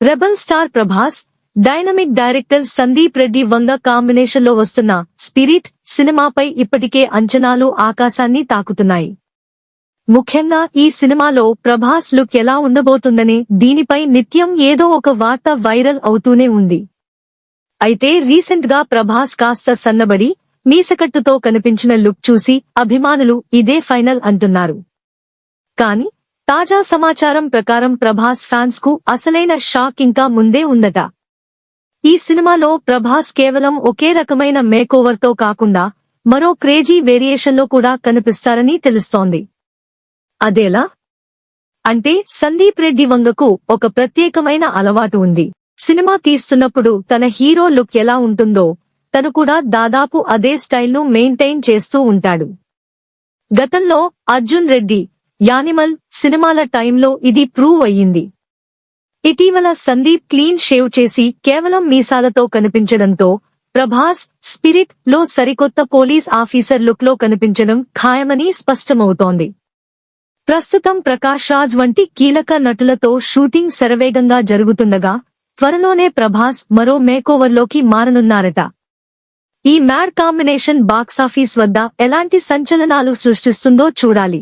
Rebel star Prabhas dynamic director Sandeep Reddy Vanga కాంబినేషన్లో వస్తున్న spirit సినిమాపై ఇప్పటికే అంచనాలు ఆకాశాన్ని తాకుతున్నాయి. ముఖ్యంగా ఈ సినిమాలో ప్రభాస్ లుక్ ఎలా ఉండబోతుందనే దీనిపై నిత్యం ఏదో ఒక వార్త వైరల్ అవుతూనే ఉంది. అయితే రీసెంట్గా ప్రభాస్ కాస్త సన్నబడి మీసకట్టుతో కనిపించిన లుక్ చూసి అభిమానులు ఇదే ఫైనల్ అంటున్నారు. కానీ తాజా సమాచారం ప్రకారం ప్రభాస్ ఫ్యాన్స్కు అసలైన షాక్ ఇంకా ముందే ఉందట ఈ సినిమాలో ప్రభాస్ కేవలం ఒకే రకమైన మేకోవర్తో కాకుండా మరో క్రేజీ వేరియేషన్లో కూడా కనిపిస్తారని తెలుస్తోంది. అదేలా? అంటే సందీప్ రెడ్డి వంగకు ఒక ప్రత్యేకమైన అలవాటు ఉంది. సినిమా తీస్తున్నప్పుడు తన హీరో లుక్ ఎలా ఉంటుందో తను కూడా దాదాపు అదే స్టైల్ను మెయింటైన్ చేస్తూ ఉంటాడు. గతంలో అర్జున్ రెడ్డి యానిమల్ సినిమాల టైంలో ఇది ప్రూవ్ అయ్యింది. ఇటీవల సందీప్ క్లీన్ షేవ్ చేసి కేవలం మీసాలతో కనిపించడంతో ప్రభాస్ స్పిరిట్లో సరికొత్త పోలీస్ ఆఫీసర్ లుక్లో కనిపించడం ఖాయమని స్పష్టమవుతోంది. ప్రస్తుతం ప్రకాష్ రాజ్ వంటి కీలక నటులతో షూటింగ్ శరవేగంగా జరుగుతుండగా త్వరలోనే ప్రభాస్ మరో మేకోవర్లోకి మారనున్నారట. ఈ మ్యాడ్ కాంబినేషన్ బాక్సాఫీస్ వద్ద ఎలాంటి సంచలనాలు సృష్టిస్తుందో చూడాలి.